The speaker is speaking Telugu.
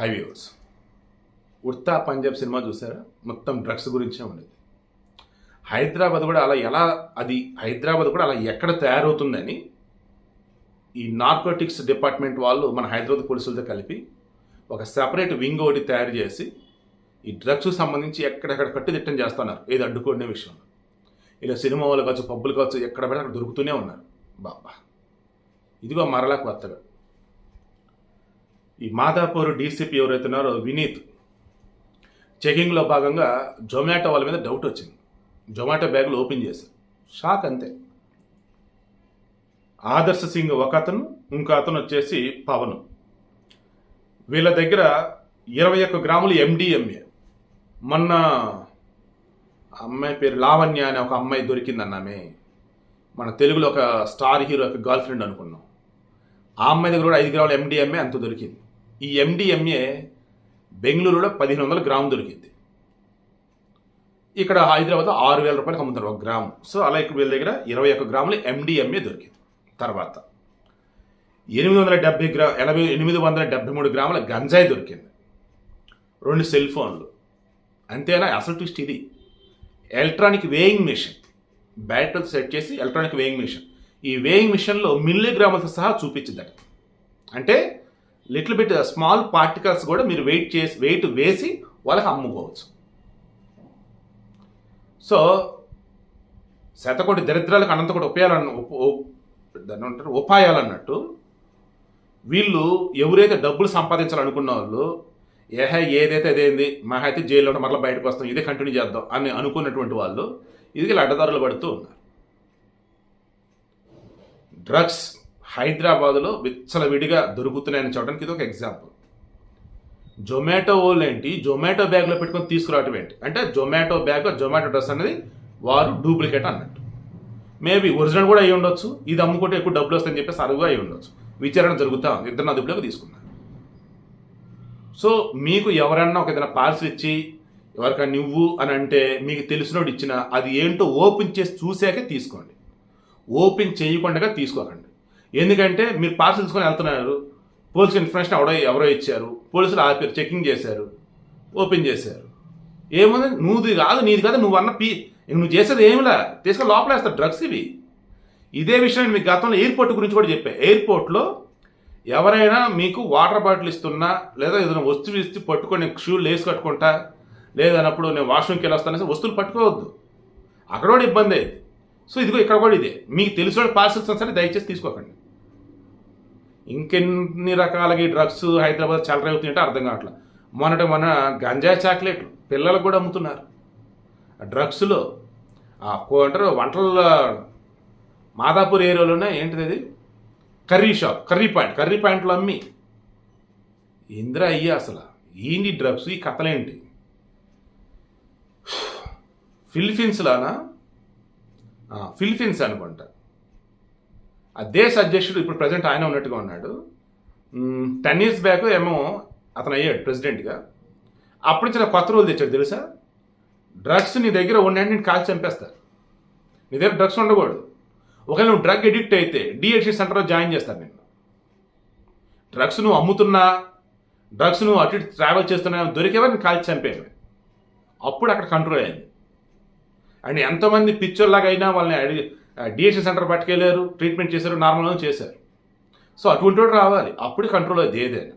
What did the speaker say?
హైవేస్ ఉర్తా పంజాబ్ సినిమా చూసారా? మొత్తం డ్రగ్స్ గురించే ఉండేది. హైదరాబాద్ కూడా అలా ఎలా అది హైదరాబాద్ కూడా అలా ఎక్కడ తయారవుతుందని ఈ నార్కోటిక్స్ డిపార్ట్మెంట్ వాళ్ళు మన హైదరాబాద్ పోలీసులతో కలిపి ఒక సెపరేట్ వింగ్ ఒకటి తయారు చేసి ఈ డ్రగ్స్ సంబంధించి ఎక్కడెక్కడ కట్టుదిట్టం చేస్తున్నారు. ఏది అడ్డుకునే విషయంలో ఇలా సినిమా వాళ్ళు కావచ్చు పబ్బులు కావచ్చు ఎక్కడ పడితే అక్కడ దొరుకుతూనే ఉన్నారు. బాబా. ఇదిగో మరలా కొత్తగా. ఈ మాదాపూర్ డీసీపీ ఎవరైతే ఉన్నారో వినీత్ చెకింగ్లో భాగంగా జొమాటో వాళ్ళ మీద డౌట్ వచ్చింది. జొమాటో బ్యాగులు ఓపెన్ చేశారు. షాక్ అంతే. ఆదర్శ సింగ్ ఒక అతను ఇంకో అతను వచ్చేసి పవన్. వీళ్ళ దగ్గర ఇరవై ఒక్క గ్రాములు ఎండిఎంఏ మొన్న అమ్మాయి పేరు లావణ్య అనే ఒక అమ్మాయి దొరికిందన్నామే. మన తెలుగులో ఒక స్టార్ హీరో యొక్క గర్ల్ ఫ్రెండ్ అనుకున్నాం. ఆ అమ్మాయి దగ్గర కూడా ఐదు గ్రాముల ఎండిఎంఏ అంత దొరికింది. ఈ ఎండిఎంఏ బెంగళూరులో పదిహేను వందల గ్రాము దొరికింది. ఇక్కడ హైదరాబాద్లో ఆరు వేల రూపాయలకు అమ్ముతారు ఒక గ్రాము. సో అలా ఇక్కడ వీళ్ళ దగ్గర ఇరవై ఒక్క గ్రాములు ఎండిఎంఏ దొరికింది. తర్వాత ఎనిమిది వందల డెబ్బై గ్రా ఎనభై ఎనిమిది వందల డెబ్బై మూడు గ్రాముల గంజాయి దొరికింది. రెండు సెల్ ఫోన్లు. అంతేనా? అసలు ట్విస్ట్ ఇది. Electronic weighing machine. Battery set చేసి ఎలక్ట్రానిక్ వేయింగ్ మిషన్. ఈ వేయింగ్ మిషన్లో మిల్లీగ్రాములతో సహా చూపించిందట. అంటే లిటిల్ బిట్ స్మాల్ పార్టికల్స్ కూడా మీరు వెయిట్ చేసి వెయిట్ వేసి వాళ్ళకి అమ్ముకోవచ్చు. సో శతకోటి దరిద్రాలకు అనంతకోటి ఉపాయాలన్న ఉప్- ఉప్- దాన్ని ఉపాయాలు అన్నట్టు వీళ్ళు ఎవరైతే డబ్బులు సంపాదించాలనుకున్న వాళ్ళు ఏహ ఏదైతే అదేంది మహా అయితే జైల్లో మరలా బయటకు వస్తాం ఇదే కంటిన్యూ చేద్దాం అని అనుకున్నటువంటి వాళ్ళు ఇది అడ్డదారులు పడుతూ ఉన్నారు. డ్రగ్స్ హైదరాబాద్లో విచ్చలవిడిగా దొరుకుతున్నాయని చూడడానికి ఇది ఒక ఎగ్జాంపుల్ జొమాటో వాళ్ళు ఏంటి? జొమాటో బ్యాగ్లో పెట్టుకొని తీసుకురావటం ఏంటి? అంటే జొమాటో బ్యాగ్ జొమాటో డ్రెస్ అనేది వారు డూప్లికేట్ అన్నట్టు. మేబీ ఒరిజినల్ కూడా అయి ఉండొచ్చు. ఇది అమ్ముకుంటే ఎక్కువ డబ్బులు వస్తాయని చెప్పేసి అరువుగా అయి ఉండొచ్చు. విచారణ జరుగుతా ఉంది. ఇద్దరు అదుపులోకి తీసుకున్నారు. సో మీకు ఎవరన్నా ఒక ఏదైనా పార్సల్ ఇచ్చి ఎవరికైనా నువ్వు అని అంటే మీకు తెలిసినోడు ఇచ్చిన అది ఏంటో ఓపెన్ చేసి చూసాకే తీసుకోండి. ఓపెన్ చేయకుండా తీసుకోకండి. ఎందుకంటే మీరు పార్సల్ కొని వెళ్తున్నారు పోలీసు ఇన్ఫర్మేషన్ ఎవడో ఎవరో ఇచ్చారు పోలీసులు ఆపారు చెకింగ్ చేశారు ఓపెన్ చేశారు. ఏముంది? నువ్వుది కాదు నీది కాదు నువ్వు అన్న పీ నువ్వు చేసేది ఏమిలా? తీసుకొని లోపలేస్తారు డ్రగ్స్ ఇవి. ఇదే విషయం నేను మీకు గతంలో ఎయిర్పోర్ట్ గురించి కూడా చెప్పాను ఎయిర్పోర్ట్లో ఎవరైనా మీకు వాటర్ బాటిల్ ఇస్తున్నా లేదా ఏదైనా వస్తువు ఇస్తే పట్టుకొని షూలు లేసి కట్టుకుంటా లేదన్నప్పుడు నేను వాష్రూమ్కి వెళ్ళి వస్తానేసి వస్తువులు పట్టుకోవద్దు. అక్కడ కూడా ఇబ్బంది అయింది సో ఇదిగో ఇక్కడ కూడా ఇదే. మీకు తెలిసిన పార్సల్స్ సరే దయచేసి తీసుకోకండి. ఇంకెన్ని రకాలకి డ్రగ్స్ హైదరాబాద్ చెలరవుతుంటే అర్థం కావట్లేదు మొన్నటి మన గంజాయి చాక్లెట్లు పిల్లలకు కూడా అమ్ముతున్నారు. ఆ డ్రగ్స్లో ఆ కో- అంటారు వంటల మాదాపూర్ ఏరియాలోనే ఏంటిది అది? Curry shop curry point curry పాయింట్లో అమ్మి. ఇందిరా అయ్యి అసలు? ఏంటి డ్రగ్స్ ఈ కథలేంటి? ఫిలిపీన్స్లోనా ఫిలిపీన్స్ అనుకుంటా. ఆ దేశ అధ్యక్షుడు ఇప్పుడు ప్రజెంట్ ఆయన ఉన్నట్టుగా ఉన్నాడు. టెన్ ఇయర్స్ బ్యాక్ ఏమో అతను అయ్యాడు ప్రెసిడెంట్గా. అప్పుడు నుంచి కొత్త రూల్ తెచ్చాడు తెలుసా? డ్రగ్స్ నీ దగ్గర ఉండండి నేను కాల్చి చంపేస్తారు నీ దగ్గర డ్రగ్స్ ఉండకూడదు. ఒకవేళ నువ్వు డ్రగ్ ఎడిక్ట్ అయితే డిఎడ్సి సెంటర్లో జాయిన్ చేస్తాను నేను. డ్రగ్స్ నువ్వు అమ్ముతున్నా డ్రగ్స్ నువ్వు అటు ఇటు ట్రావెల్ చేస్తున్నా దొరికేవా నేను కాల్చి చంపేవి అప్పుడు అక్కడ కంట్రోల్ అయింది అండ్ ఎంతోమంది పిక్చర్లాగా అయినా వాళ్ళని అడిగి సెంటర్ పట్టుకెళ్ళారు ట్రీట్మెంట్ చేశారు నార్మల్గా చేశారు. సో అటువంటి వాడు రావాలి. అప్పుడు కంట్రోల్ అది ఏదైనా.